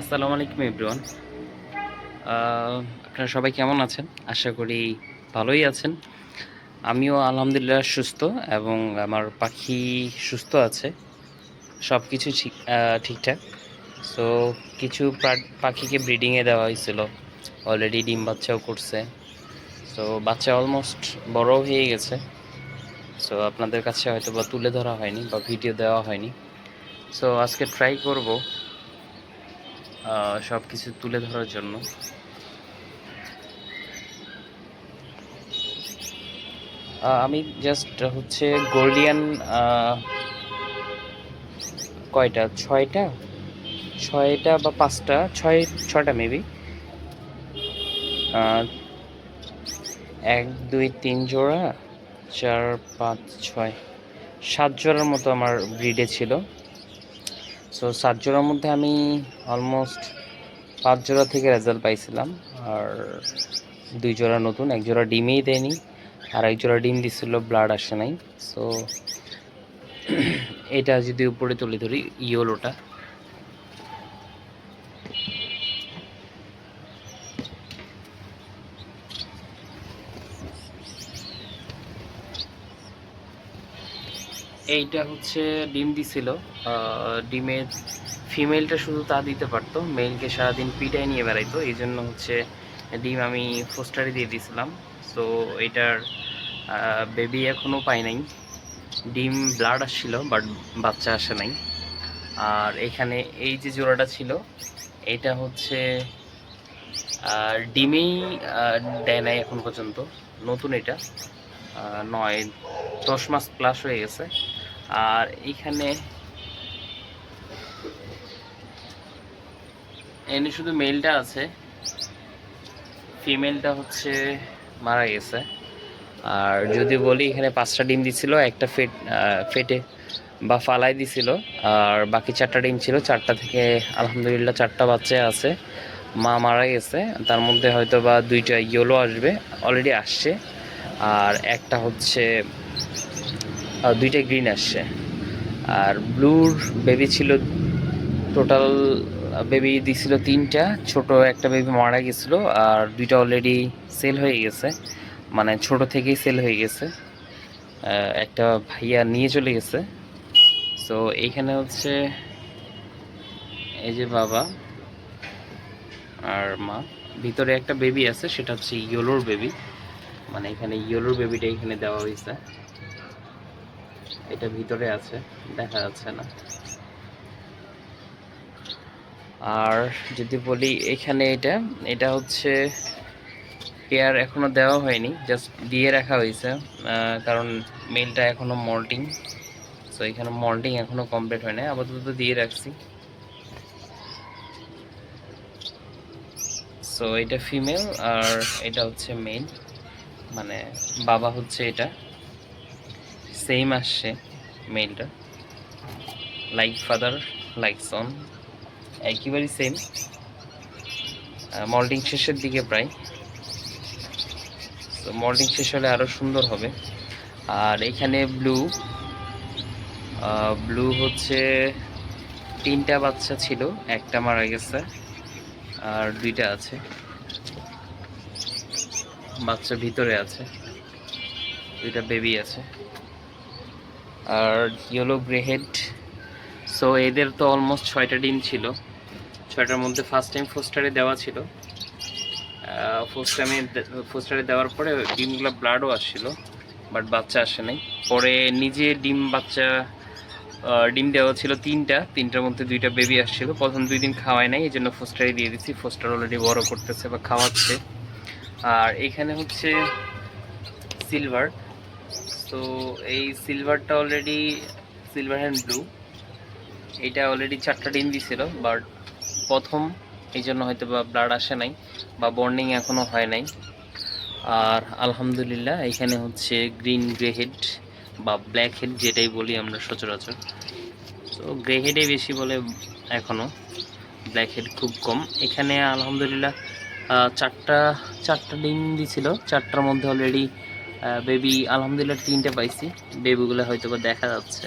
আসসালামু আলাইকুম, এভরিওয়ান। আপনারা সবাই কেমন আছেন? আশা করি ভালোই আছেন। আমিও আলহামদুলিল্লাহ সুস্থ এবং আমার পাখি সুস্থ আছে। সব কিছু ঠিক ঠিকঠাক। সো কিছু পাখিকে ব্রিডিংয়ে দেওয়া হয়েছিল। অলরেডি ডিম বাচ্চাও করছে। সো বাচ্চা অলমোস্ট বড় হয়ে গেছে। সো আপনাদের কাছে হয়তো বা তুলে ধরা হয়নি বা ভিডিও দেওয়া হয়নি। সো আজকে ট্রাই করব। সব কিছু তুলে ধরার জন্য। আমি জাস্ট হচ্ছে গোল্ডিয়ান কয়টা? ছয়টা? ছয়টা বা পাঁচটা? ছয়, ছয়টা মেবি এক, দুই, তিন জোড়া, চার, পাঁচ, ছয়। সাত জোড়ার মতো আমার ব্রিডে ছিল। সো সাত জোড়ার মধ্যে আমি অলমোস্ট পাঁচ জোড়া থেকে রেজাল্ট পাইছিলাম। আর দুই জোড়া নতুন, এক জোড়া ডিমেই দেয়নি, আর এক জোড়া ডিম দিছিল ব্লাড আসে নাই। সো এটা যদি উপরে তুলে ধরি ইয়োলোটা এইটা হচ্ছে ডিম দিছিল। ডিমের ফিমেলটা শুধু তা দিতে পারতো। মেলকে সারাদিন পিটাই নিয়ে বেড়াইতো। এই জন্য হচ্ছে ডিম আমি ফোস্টারে দিয়ে দিয়েছিলাম সো এটার বেবি এখনও পাই নাই। ডিম ব্লাড আসছিল বাট বাচ্চা আসে নাই। আর এখানে এই যে জোড়াটা ছিল, এটা হচ্ছে ডিমেই দেয় নাই এখন পর্যন্ত। নতুন এটা। নয়, দশ মাস প্লাস হয়ে গেছে। আর এখানে এনে শুধু মেলটা আছে। ফিমেলটা হচ্ছে মারা গেছে। আর যদি বলি এখানে পাঁচটা ডিম দিছিল, একটা ফেট ফেটে বা ফালাই দিছিল, আর বাকি চারটা ডিম ছিল। চারটা থেকে আলহামদুলিল্লাহ চারটা বাচ্চা আছে। মা মারা গেছে। তার মধ্যে হয়তো বা দুইটা ইয়েলো আসবে অলরেডি আসছে। আর একটা হচ্ছে দুইটা গ্রিন আসছে। আর ব্লুর বেবি ছিল টোটাল বেবি দিছিল তিনটা, ছোট একটা বেবি মারা গেছিল, আর দুইটা অলরেডি সেল হয়ে গেছে। মানে ছোট থেকেই সেল হয়ে গেছে। একটা ভাইয়া নিয়ে চলে গেছে। সো এইখানে হচ্ছে এই যে বাবা আর মা, ভিতরে একটা বেবি আছে, সেটা হচ্ছে ইয়েলোর বেবি মানে এখানে ইয়েলোর বেবিটা এখানে দেওয়া হয়েছে। এটা ভিতরে আছে, দেখা যাচ্ছে না। আর যদি বলি এখানে এটা এটা হচ্ছে পেয়ার এখনও দেওয়া হয়নি জাস্ট দিয়ে রাখা হয়েছে কারণ মেলটা এখনও মল্টিং সো এখানে মল্টিং এখনও কমপ্লিট হয় না আপাতত দিয়ে রাখছি। সো এটা ফিমেল আর এটা হচ্ছে মেল মানে বাবা হচ্ছে এটা। সেম আসছে মেলটা লাইক ফাদার লাইক সন একেবারেই সেম মল্টিং শেষের দিকে প্রায়। তো মল্টিং শেষ হলে আরও সুন্দর হবে। আর এখানে ব্লু ব্লু হচ্ছে তিনটা বাচ্চা ছিল, একটা মারা গেছে, আর দুইটা আছে। বাচ্চা ভিতরে আছে, দুইটা বেবি আছে। আর ইয়েলো গ্রেহেড সো এদের তো অলমোস্ট ছয়টা ডিম ছিল। ছয়টার মধ্যে ফার্স্ট টাইম ফোস্টারে দেওয়া ছিল। ফার্স্ট টাইমে ফোস্টারে দেওয়ার পরে ডিমগুলো ব্লাডও আসছিল বাট বাচ্চা আসে নাই। পরে নিজে ডিম বাচ্চা ডিম দেওয়া ছিল তিনটা। তিনটার মধ্যে দুইটা বেবি আসছিল। প্রথম দুই দিন খাওয়ায় নাই এই জন্য ফোস্টারে দিয়ে দিচ্ছি ফোস্টার অলরেডি বড় করতেছে বা খাওয়াচ্ছে। আর এখানে হচ্ছে সিলভার তো এই সিলভারটা অলরেডি সিলভার হ্যান্ড ব্লু এটা অলরেডি চারটা ডিম দিছিল বাট প্রথম এই জন্য হয়তো বা ব্লাড আসে নাই বা বর্নিং এখনও হয় নাই। আর আলহামদুলিল্লাহ, এখানে হচ্ছে গ্রিন গ্রে হেড বা ব্ল্যাক হেড যেটাই বলি আমরা সচরাচর। তো গ্রে হেডে বেশি বলে এখনও ব্ল্যাক হেড খুব কম। এখানে আলহামদুলিল্লাহ চারটা চারটা ডিম দিছিল, চারটার মধ্যে অলরেডি বেবি আলহামদুলিল্লাহ তিনটে পাইছি। বেবিগুলো হয়তো বা দেখা যাচ্ছে।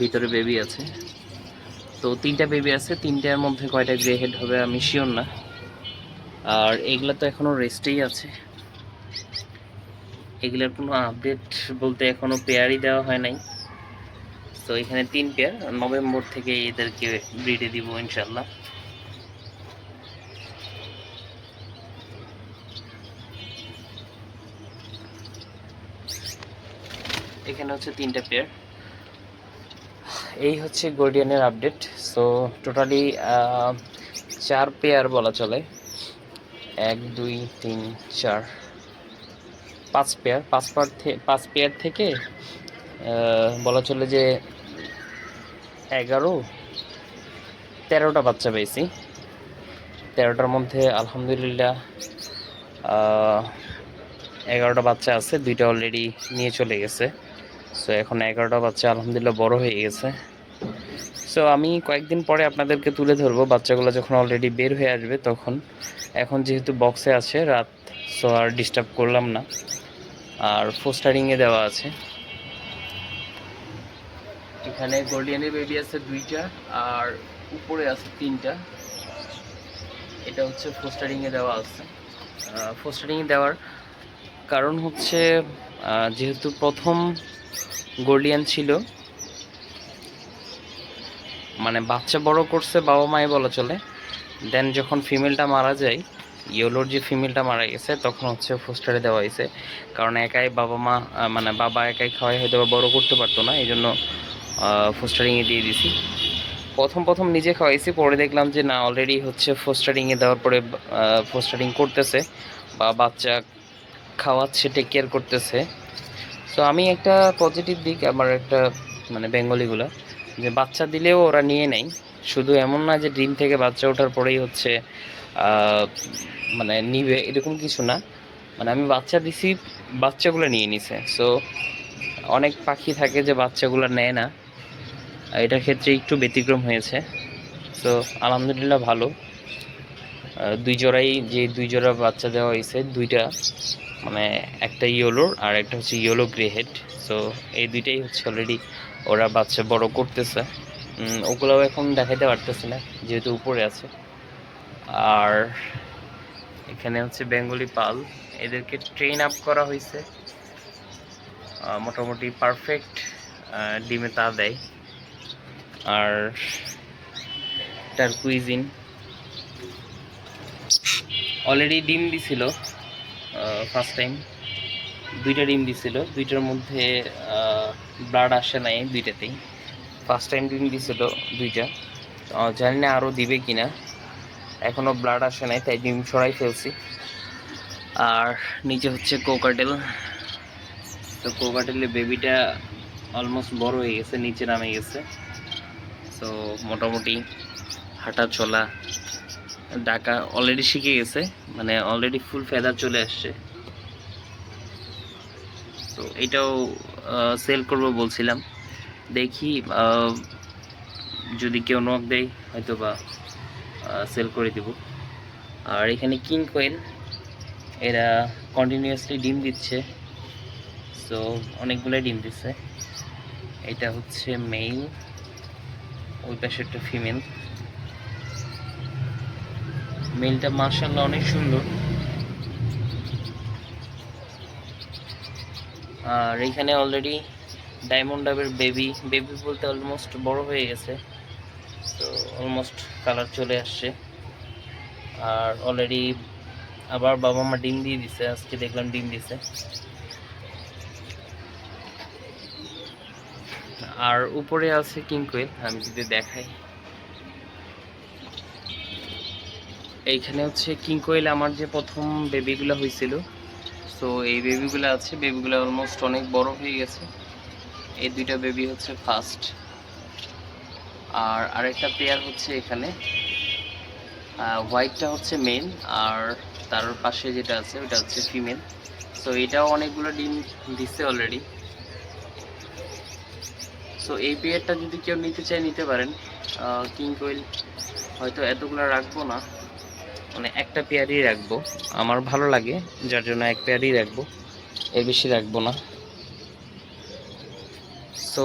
ভিতরে বেবি আছে। তো তিনটা বেবি আছে, তিনটার মধ্যে কয়টা গ্রে হেড হবে আমি শিওর না। আর এগুলা তো এখনও রেস্টেই আছে। এগুলার কোনো আপডেট বলতে এখনও পেয়ারই দেওয়া হয় নাই। তো এখানে তিন পেয়ার নভেম্বর থেকে এদেরকে ব্রিডে দিব ইনশাল্লাহ এখানে হচ্ছে তিনটা পেয়ার এই হচ্ছে গোল্ডিয়ানের আপডেট সো টোটালি চার পেয়ার বলা চলে। এক, দুই, তিন, চার। পাঁচ পেয়ার পাঁচ পার পাঁচ পেয়ার থেকে বলা চলে যে এগারো, তেরোটা বাচ্চা পেয়েছি। তেরোটার মধ্যে আলহামদুলিল্লাহ এগারোটা বাচ্চা আছে, দুইটা অলরেডি নিয়ে চলে গেছে। সো এখন এগারোটা বাচ্চা আলহামদুলিল্লাহ বড় হয়ে গেছে। সো আমি কয়েকদিন পরে আপনাদেরকে তুলে ধরবো, বাচ্চাগুলো যখন অলরেডি বের হয়ে আসবে তখন। এখন যেহেতু বক্সে আছে, রাত সো আর ডিস্টার্ব করলাম না। আর ফোস্টারিংয়ে দেওয়া আছে। এখানে গোল্ডিয়ানের বেবি আছে দুইটা, আর উপরে আছে তিনটা। এটা হচ্ছে ফোস্টারিংয়ে দেওয়া আছে। ফোস্টারিংয়ে দেওয়ার কারণ হচ্ছে যেহেতু প্রথম গোল্ডিয়ান ছিল। মানে বাচ্চা বড় করছে, বাবা মাই বলা চলে। দেন যখন ফিমেলটা মারা যায়, ইয়েলোর যে ফিমেলটা মারা গেছে, তখন হচ্ছে ফোস্টারে দেওয়া হয়েছে। কারণ একাই বাবা মা মানে বাবা একাই খাওয়াই হয়তো বা বড় করতে পারতো না এই জন্য ফোস্টারিংয়ে দিয়ে দিছি। প্রথম প্রথম নিজে খাওয়াইছি, পরে দেখলাম যে না অলরেডি হচ্ছে ফোস্টারিংয়ে দেওয়ার পরে ফোস্টারিং করতেছে, বা বাচ্চা খাওয়াচ্ছে টেক কেয়ার করতেছে। সো আমি একটা পজিটিভ দিক আমার একটা মানে বেঙ্গলিগুলো, যে বাচ্চা দিলেও ওরা নিয়ে নেয়। শুধু এমন না যে ডিম থেকে বাচ্চা ওঠার পরেই হচ্ছে মানে নিবে, এরকম কিছু না। মানে আমি বাচ্চা দিছি, বাচ্চাগুলো নিয়ে নিছে। সো অনেক পাখি থাকে যে বাচ্চাগুলো নেয় না। এটার ক্ষেত্রে একটু ব্যতিক্রম হয়েছে। সো আলহামদুলিল্লাহ ভালো। দুই জোড়াই, যে দুই জোড়া বাচ্চা দেওয়া হয়েছে, দুইটা। মানে একটা ইয়েলোর আর একটা হচ্ছে ইয়েলো গ্রে হেড সো এই দুইটাই হচ্ছে অলরেডি ওরা বাচ্চা বড় করতেছে। ওগুলোও এখন দেখাতে পারতেছে না, যেহেতু উপরে আছে। আর এখানে হচ্ছে বেঙ্গলি পাল। এদেরকে ট্রেন আপ করা হয়েছে মোটামুটি পারফেক্ট ডিমে তা দেয়। আর তার কুইজিন অলরেডি ডিম দিছিল। ফার্স্ট টাইম দুইটা ডিম দিছিল, দুইটার মধ্যে ব্লাড আসে নাই দুইটাতেই। ফার্স্ট টাইম ডিম দিছিল দুইটা। জানি না আরও দিবে কি না এখনও ব্লাড আসে নাই, তাই ডিম সরাই ফেলছি। আর নিচে হচ্ছে কোকাটেল তো কোকাটেলের বেবিটা অলমোস্ট বড় হয়ে গেছে, নিচে নামে গেছে। তো মোটামুটি হাঁটা চলা ডাকা অলরেডি শিখে গেছে মানে অলরেডি ফুল ফেদার চলে আসছে। তো এটাও সেল করব বলছিলাম। দেখি যদি কেউ নক দেয় হয়তো বা সেল করে দিব। আর এখানে কিং কোয়েল এরা কন্টিনিউয়াসলি ডিম দিচ্ছে। সো অনেকগুলো ডিম দিচ্ছে এটা হচ্ছে মেল ওই পাশে একটা ফিমেল মেলটা মার্শাল্লাহ অনেক সুন্দর। আর এখানে অলরেডি ডায়মন্ড ডাবের বেবি বেবি বলতে অলমোস্ট বড় হয়ে গেছে। তো অলমোস্ট কালার চলে আসছে। আর অলরেডি আবার বাবা মা ডিম দিয়ে দিছে, আজকে দেখলাম ডিম দিছে। আর উপরে আছে কিং কোয়েল আমি যদি দেখাই। এইখানে হচ্ছে কিং কোয়েল আমার যে প্রথম বেবিগুলো হয়েছিল সো এই বেবিগুলো আছে বেবিগুলো অলমোস্ট অনেক বড় হয়ে গেছে। এই দুইটা বেবি হচ্ছে ফার্স্ট আর আরেকটা পেয়ার হচ্ছে এখানে। হোয়াইটটা হচ্ছে মেল আর তার পাশে যেটা আছে, ওটা হচ্ছে ফিমেল সো এটাও অনেকগুলো ডিম দিচ্ছে অলরেডি সো এই পেয়ারটা যদি কেউ নিতে চায়, নিতে পারেন। কিং কোয়েল হয়তো এতগুলো রাখব না। মানে একটা পেয়ারই রাখব। আমার ভালো লাগে, যার জন্য এক পেয়ারই রাখব। এর বেশি রাখব না। সো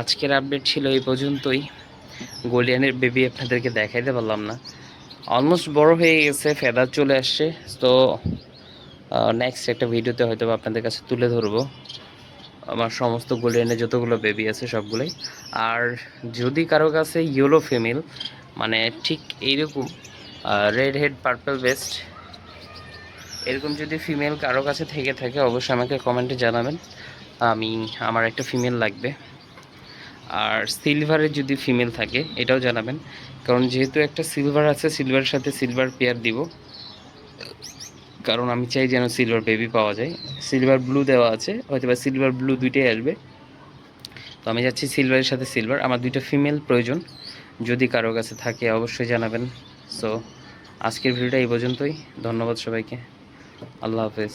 আজকের আপডেট ছিল এই পর্যন্তই। গোল্ডিয়ানের বেবি আপনাদেরকে দেখাইতে পারলাম না। অলমোস্ট বড় হয়ে গেছে ফেদার চলে আসছে। তো নেক্সট একটা ভিডিওতে হয়তো আপনাদের কাছে তুলে ধরবো। আমার সমস্ত গোল্ডিয়ানের যতগুলো বেবি আছে, সবগুলোই। আর যদি কারও কাছে ইয়েলো ফিমেল মানে ঠিক এইরকম রেড হেড পার্পল বেস্ট এরকম যদি ফিমেল কারও কাছে থেকে থাকে, অবশ্যই আমাকে কমেন্টে জানাবেন। আমি, আমার একটা ফিমেল লাগবে। আর সিলভারের যদি ফিমেল থাকে, এটাও জানাবেন। কারণ যেহেতু একটা সিলভার আছে সিলভারের সাথে সিলভার পেয়ার দিব। কারণ আমি চাই যেন সিলভার বেবি পাওয়া যায়। সিলভার ব্লু দেওয়া আছে হয়তো বা সিলভার ব্লু দুইটাই আসবে। তো আমি যাচ্ছি সিলভারের সাথে সিলভার আমার দুইটা ফিমেল প্রয়োজন। যদি কারও কাছে থাকে, অবশ্যই জানাবেন। সো আজকের ভিডিওটা এই পর্যন্তই। ধন্যবাদ সবাইকে। আল্লাহ হাফেজ।